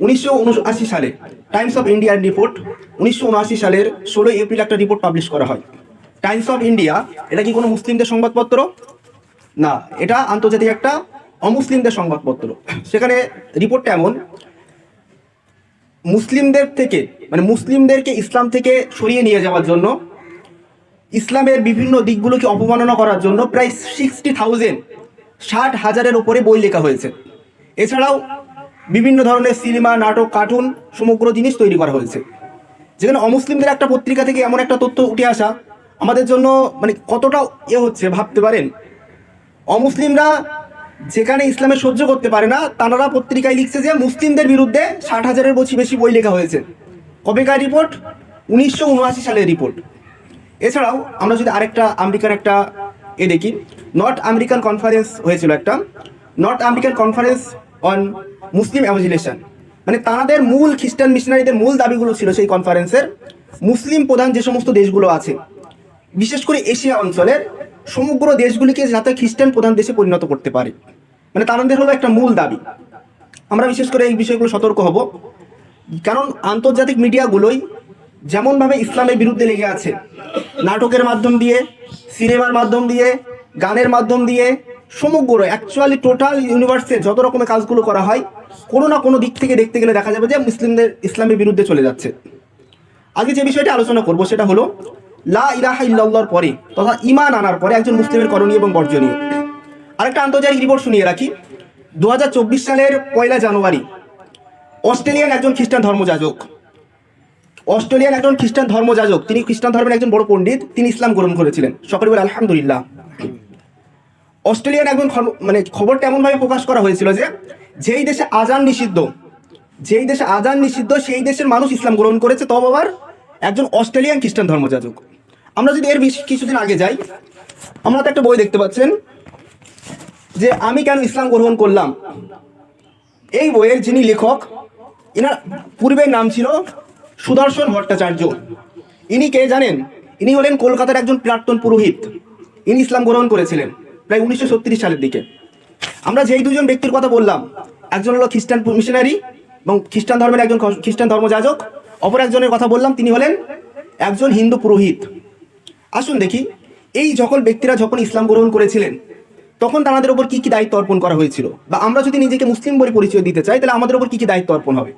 উনিশশো উনআশি সালে টাইমস অফ ইন্ডিয়ার রিপোর্ট, উনিশশো উনআশি সালের ষোলোই এপ্রিল একটা রিপোর্ট পাবলিশ করা হয়। টাইমস অফ ইন্ডিয়া, এটা কি কোনো মুসলিমদের সংবাদপত্র? না, এটা আন্তর্জাতিক একটা অমুসলিমদের সংবাদপত্র। সেখানে রিপোর্টটা এমন, মুসলিমদের থেকে মানে মুসলিমদেরকে ইসলাম থেকে সরিয়ে নিয়ে যাওয়ার জন্য, ইসলামের বিভিন্ন দিকগুলোকে অপমাননা করার জন্য প্রায় সিক্সটি থাউজেন্ড ষাট হাজারের উপরে বই লেখা হয়েছে। এছাড়াও বিভিন্ন ধরনের সিনেমা, নাটক, কার্টুন সমগ্র জিনিস তৈরি করা হয়েছে। যেখানে অমুসলিমদের একটা পত্রিকা থেকে এমন একটা তথ্য উঠে আসা, আমাদের জন্য মানে কতটা ইয়ে হচ্ছে ভাবতে পারেন? অমুসলিমরা যেখানে ইসলামে সহ্য করতে পারে না, তারা পত্রিকায় লিখছে যে মুসলিমদের বিরুদ্ধে ষাট হাজারের বেশি বেশি বই লেখা হয়েছে। কবেকার রিপোর্ট? উনিশশো উনআশি সালের রিপোর্ট। এছাড়াও আমরা যদি আরেকটা আমেরিকার একটা এ দেখি, নর্থ আমেরিকান কনফারেন্স হয়েছিল একটা। North American conference on Muslim evangelisation মানে তাদের মূল খ্রিস্টান মিশনারিদের মূল দাবিগুলো ছিল সেই কনফারেন্সের মুসলিম প্রধান যে সমস্ত দেশগুলো আছে, বিশেষ করে এশিয়া অঞ্চলের সমগ্র দেশগুলিকে যাতে খ্রিস্টান প্রধান দেশে পরিণত করতে পারে। মানে তাদের হলো একটা মূল দাবি। আমরা বিশেষ করে এই বিষয়গুলো সতর্ক হব। কারণ আন্তর্জাতিক মিডিয়াগুলোই যেমনভাবে ইসলামের বিরুদ্ধে লেগে আছে, নাটকের মাধ্যম দিয়ে, সিনেমার মাধ্যম দিয়ে, গানের মাধ্যম দিয়ে সমগ্র অ্যাকচুয়ালি টোটাল ইউনিভার্সে যত রকমের কাজগুলো করা হয়, কোনো না কোনো দিক থেকে দেখতে গেলে দেখা যাবে যে মুসলিমদের ইসলামের বিরুদ্ধে চলে যাচ্ছে। আজকে যে বিষয়টি আলোচনা করব সেটা হলো, লা ইলাহা ইল্লাল্লাহর পরে তথা ইমান আনার পরে একজন মুসলিমের করণীয় এবং বর্জনীয়। আরেকটা আন্তর্জাতিক রিপোর্ট শুনিয়ে রাখি। দু হাজার চব্বিশ সালের পয়লা জানুয়ারি অস্ট্রেলিয়ান একজন খ্রিস্টান ধর্মযাজক। অস্ট্রেলিয়ান একজন খ্রিস্টান ধর্মযাজক, তিনি খ্রিস্টান ধর্মের একজন বড় পণ্ডিত, তিনি ইসলাম গ্রহণ করেছিলেন। সকলে বলে আলহামদুলিল্লাহ। অস্ট্রেলিয়ান একজন মানে খবরটা এমনভাবে প্রকাশ করা হয়েছিল যে, যেই দেশে আজান নিষিদ্ধ, যেই দেশে আজান নিষিদ্ধ, সেই দেশের মানুষ ইসলাম গ্রহণ করেছে, তব আবার একজন অস্ট্রেলিয়ান খ্রিস্টান ধর্মযাজক। আমরা যদি এর বেশ কিছুদিন আগে যাই, আমরা তো একটা বই দেখতে পাচ্ছেন যে, আমি কেন ইসলাম গ্রহণ করলাম? এই বইয়ের যিনি লেখক এনার পূর্বের নাম ছিল সুদর্শন ভট্টাচার্য। ইনি কে জানেন? ইনি হলেন কলকাতার একজন প্রাক্তন পুরোহিত। ইনি ইসলাম গ্রহণ করেছিলেন। প্রায় উনিশশো সালের দিকে। আমরা যেই দুজন ব্যক্তির কথা বললাম, একজন হলো খ্রিস্টান মিশনারি এবং খ্রিস্টান ধর্মের একজন খ্রিস্টান ধর্মযাজক, অপর একজনের কথা বললাম, তিনি হলেন একজন হিন্দু পুরোহিত। আসুন দেখি, এই সকল ব্যক্তিরা যখন ইসলাম গ্রহণ করেছিলেন, তখন তাদের উপর কি কি দায়িত্ব অর্পণ করা হয়েছিল? বা আমরা যদি নিজেকে মুসলিম বলে পরিচয় দিতে চাই, তাহলে আমাদের উপর কি কি দায়িত্ব অর্পণ হবে?